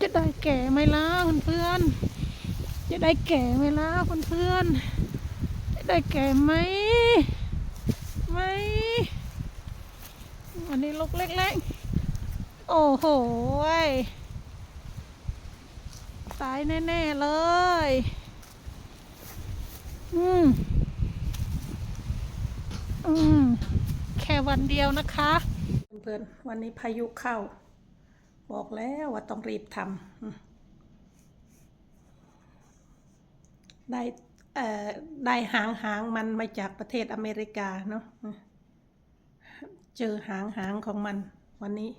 จะได้แก่ไหมล่ะเพื่อนๆจะได้แก่ไหมล่ะเพื่อนๆจะได้แก่ไหมไหมอันนี้ลูกเล็กๆ โอ้โหตายแน่ๆเลย อืม อืม แค่วันเดียวนะคะ เพื่อนๆ วันนี้พายุเข้า บอกแล้วว่าต้องรีบทำได้เอ่อได้หางหางมันมาจากประเทศอเมริกาเนาะเจอหางหางของมันวันนี้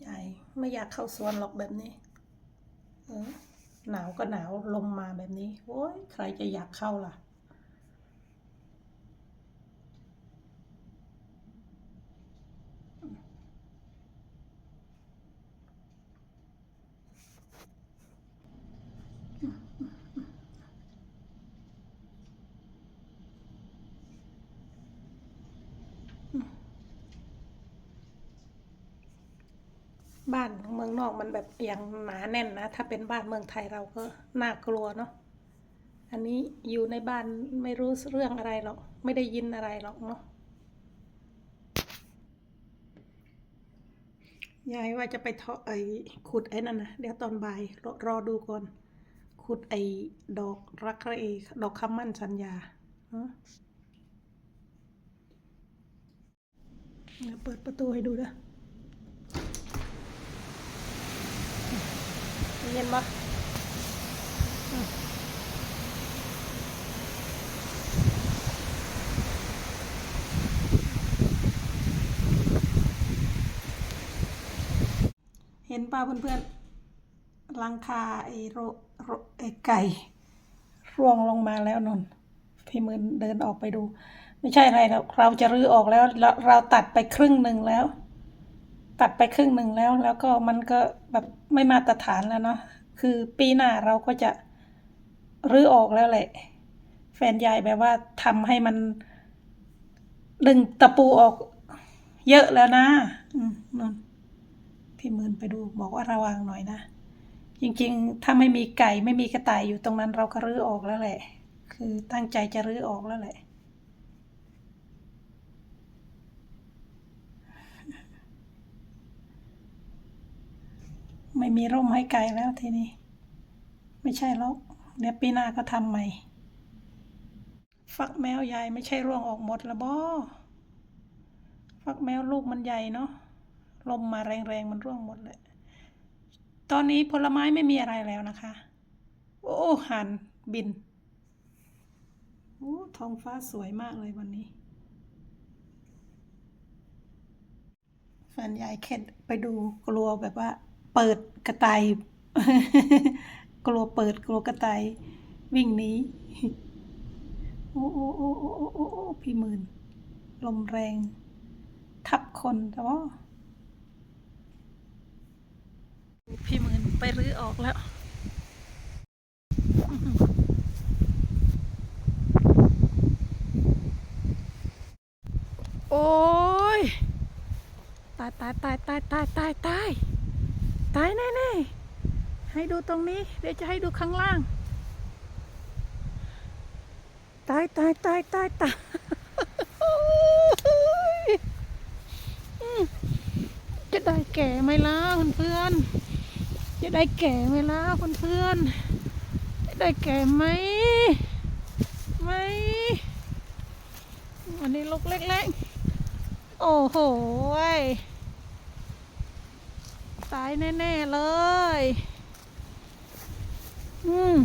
ใหญ่ไม่อยากเข้าสวนหรอกแบบนี้หนาวก็หนาวลมมาแบบนี้โอ้ยใครจะอยากเข้าล่ะ บ้านเมืองนอกมันแบบอย่างหนาแน่นนะ ถ้าเป็นบ้านเมืองไทยเราก็น่ากลัวเนาะอันนี้อยู่ในบ้านไม่รู้เรื่องอะไรหรอก ไม่ได้ยินอะไรหรอกเนาะยายว่าจะไปเทาะไอ้ขุดไอ้นั่นนะเดี๋ยวตอนบ่ายรอรอดูก่อน ขุดไอ้ดอกรักระเอดอกคำมั่นสัญญาเนอะเดี๋ยเปิดประตูให้ดูนะเย็นปะเห็นป่ะเพื่อนๆ หลังคาไอ้โรโรไอ้ไก่ ร่วงลงมาแล้วนนพี่มืนเดินออกไปดู ไม่ใช่อะไรหรอกเราจะรื้อออกแล้วเราเราตัดไปครึ่งหนึ่งแล้ว ตัดไปครึ่งหนึ่งแล้ว แล้วก็มันก็แบบไม่มาตรฐานแล้วเนาะคือปีหน้าเราก็จะรื้อออกแล้วแหละ แฟนยายแบบว่าทำให้มัน ดึงตะปูออกเยอะแล้วนะ อืมนนพี่มืนไปดูบอกว่าระวังหน่อยนะ จริงๆ ถ้าไม่มีไก่ไม่มีกระต่ายอยู่ตรงนั้นเราก็รื้อออกแล้วแหละ คือตั้งใจจะรื้อออกแล้วแหละไม่มีร่มให้ไก่แล้วทีนี้ ไม่ใช่หรอกเดี๋ยวปีหน้าก็ทำใหม่ ฟักแมวใหญ่ไม่ใช่ร่วงออกหมดละบอฟักแมวลูกมันใหญ่เนาะลมมาแรงๆ มันร่วงหมดเลย ตอนนี้ผลไม้ไม่มีอะไรแล้วนะคะ โอ้หันบิน โอ้ท้องฟ้าสวยมากเลยวันนี้แฟนยายเข็ดไปดูกลัวแบบว่า เปิดกระต่ายกลัวเปิดกลัวกระต่ายวิ่งหนีโอ้โอ้โอ้โอ้โอ้โอ้โอพี่หมื่น ลมแรง ทับคนแต่ว่าพี่ ไปรื้อออกแล้วโอ้ย ตายตายตายตายตายตายตายตายแน่แน่ๆให้ดูตรงนี้ เดี๋ยวจะให้ดูข้างล่าง ตายตายตายตายตายจะได้แก่ไหมล่ะเพื่อนๆ จะได้แก่ไหมล่ะเพื่อนๆจะได้แก่ไหมไหมอันนี้ลูกเล็กๆ โอ้โหตายแน่ ๆ เลย อืม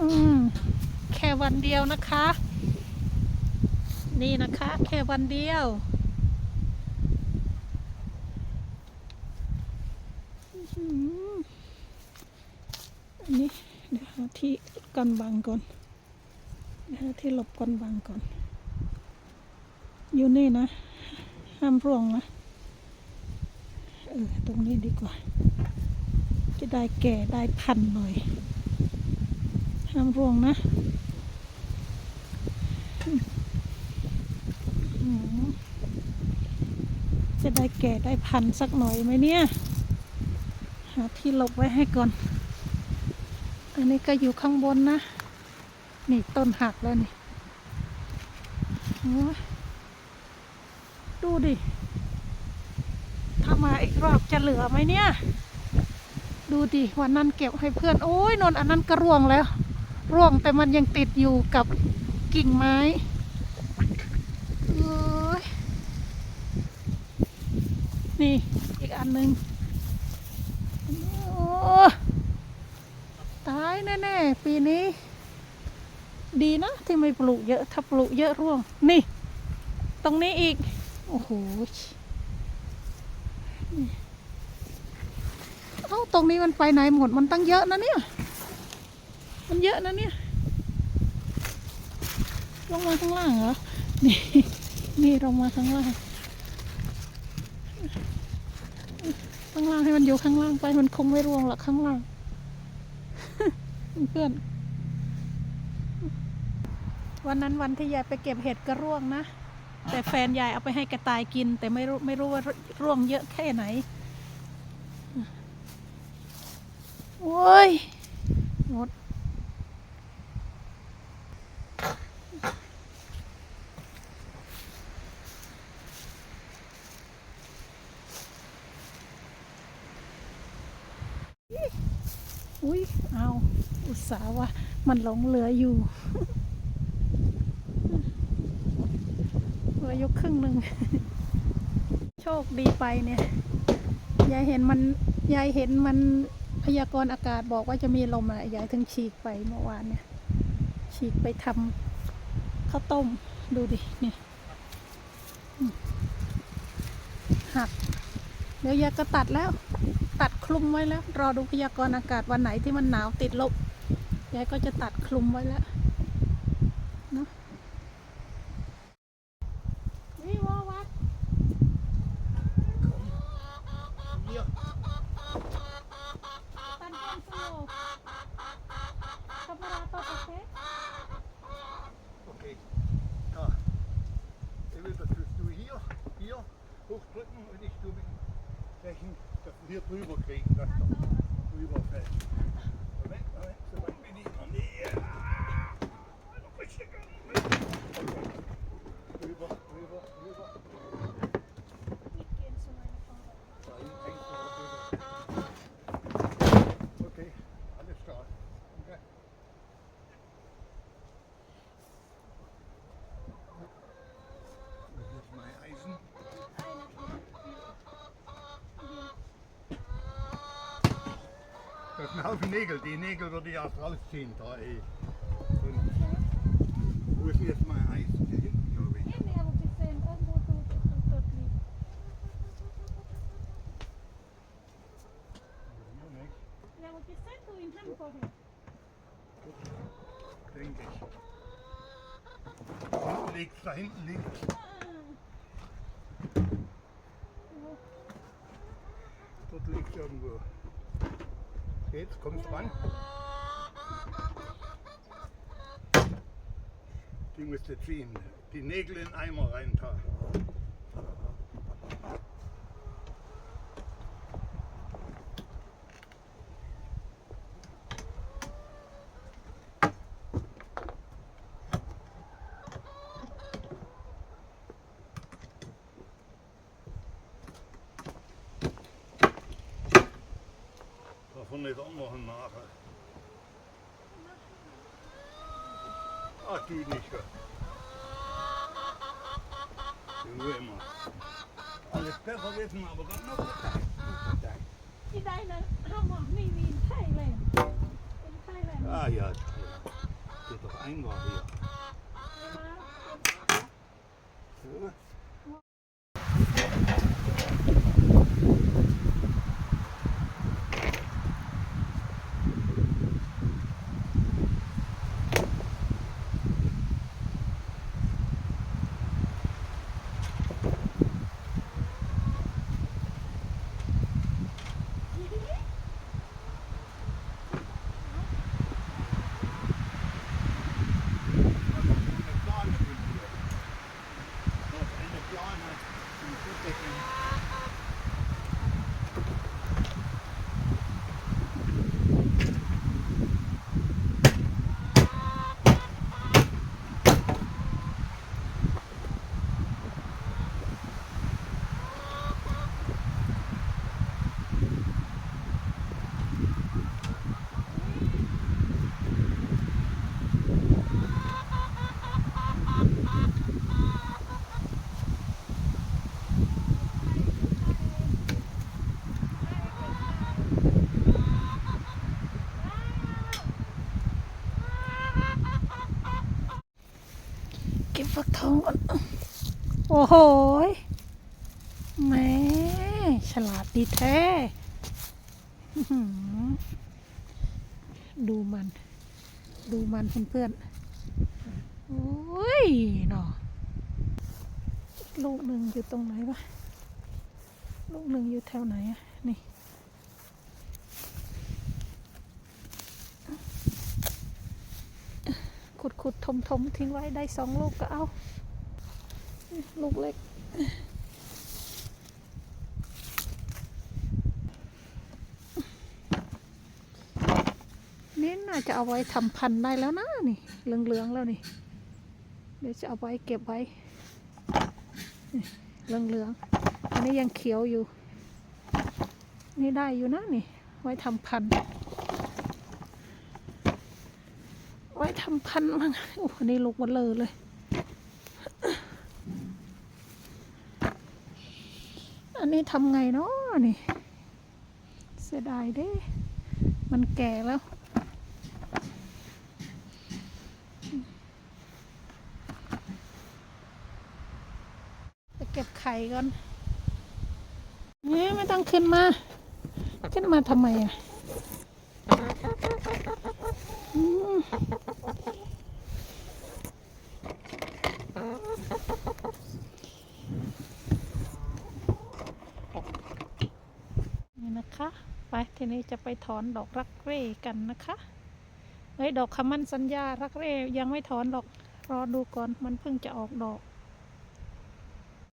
อืม แค่วันเดียวนะคะ นี่นะคะ แค่วันเดียว อันนี้เดี๋ยวหาที่กันบังก่อนเดี๋ยวหาที่หลบกันบังก่อน อยู่นี่นะ ห้ามร่วงนะ เออ ตรงนี้ดีกว่า จะได้แก่ได้พันหน่อย ห้ามร่วงนะจะได้แก่ได้พันสักหน่อยไหมเนี่ย หาที่หลบไว้ให้ก่อน อันนี้ก็อยู่ข้างบนนะ นี่ต้นหักแล้วนี่ดูดิ ถ้ามาอีกรอบจะเหลือไหมเนี่ย ดูดิ วันนั้นเก็บให้เพื่อน โอ้ยนนอันนั้นก็ร่วงแล้ว ร่วงแต่มันยังติดอยู่กับกิ่งไม้เอ้ยนี่ อีกอันหนึ่ง ตายแน่ๆ ปีนี้ ดีนะที่ไม่ปลูกเยอะ ถ้าปลูกเยอะร่วง นี่ ตรงนี้อีก โอ้โหเอ้าตรงนี้มันไปไหนหมด มันตั้งเยอะนะเนี่ย มันเยอะนะเนี่ย ลงมาข้างล่างเหรอ นี่ นี่ลงมาข้างล่าง ข้างล่างให้มันอยู่ข้างล่างไปมันคงไม่ร่วงหรอกข้างล่างเพื่อน วันนั้นวันที่ยายไปเก็บเห็ดก็ร่วงนะ แต่แฟนยายเอาไปให้กระต่ายกิน แต่ไม่รู้ไม่รู้ว่าร่วงเยอะแค่ไหน โอ้ยหมด อุ้ยเอาอุตส่าห์ว่ามันหลงเหลืออยู่เหลืออยกครึ่งหนึ่งโชคดีไปเนี่ย ยายเห็นมัน ยายเห็นมันพยากรณ์อากาศบอกว่าจะมีลมอะ ยายถึงฉีกไปเมื่อวานเนี่ย ฉีกไปทำข้าวต้ม ดูดิ เนี่ยหัก เดี๋ยวยายก็ตัดแล้ว ตัดคลุมไว้แล้ว รอดูพยากรณ์อากาศวันไหนที่มันหนาวติดลบยายก็จะตัดคลุมไว้แล้ว 冬ご経験がした。auf die Nägel. Die Nägel würde ich erst rausziehen da eh. Wo ist jetzt mein Eis? Hier hinten, glaube ich. Hier habe ich gesehen, irgendwo dort, liegt. Hier nicht. Ja, aber gesehen du in Hamburg. Denke ich. Da hinten liegt da hinten liegt's. Ah. Dort liegt irgendwo. Geht's? Kommst ran? Die musst du ziehen. Die Nägel in den Eimer reintun. Davon ist auch noch ein Nachher. Ach, du nicht. ja. Du immer. Alles besser wissen, aber dann noch Partei. Partei. ที่ได้นะห้ามบอกนี่มีไทยแลนด์เป็นไทยแลนด์ Ah ja, geht doch ein war hier. So. ทองโอ้โหแม่ฉลาดดีแท้ ดูมัน ดูมันเพื่อนๆโอ้ยเนาะลูกหนึ่งอยู่ตรงไหนวะ ลูกหนึ่งอยู่แถวไหนอะนี่ ขุดขุดท มทมทิ้งไว้ได้สองลูกก็เอา ลูกเล็ก นี่น่าจะเอาไว้ทำพันธุ์ได้แล้วนะนี่เหลืองๆแล้วนี่ เดี๋ยวจะเอาไว้เก็บไว้เหลืองๆอันนี้ยังเขียวอยู่ นี่ได้อยู่นะนี่ ไว้ทำพันธุ์ ไว้ทำพันมั้งโอ้โหนี่ลูกวันเลยเลย อันนี้ทำไงเนาะนี่ เสียดายเด้ มันแก่แล้วจะเก็บไข่ก่อนนี่ไม่ต้องขึ้นมา ขึ้นมาทำไมอะอืมนี่นะคะ ไป ทีนี้จะไปถอนดอกรักเร่กันนะคะเฮ้ยดอกคำมั่นสัญญารักเร่ยังไม่ถอนดอกรอดูก่อนมันเพิ่งจะออกดอก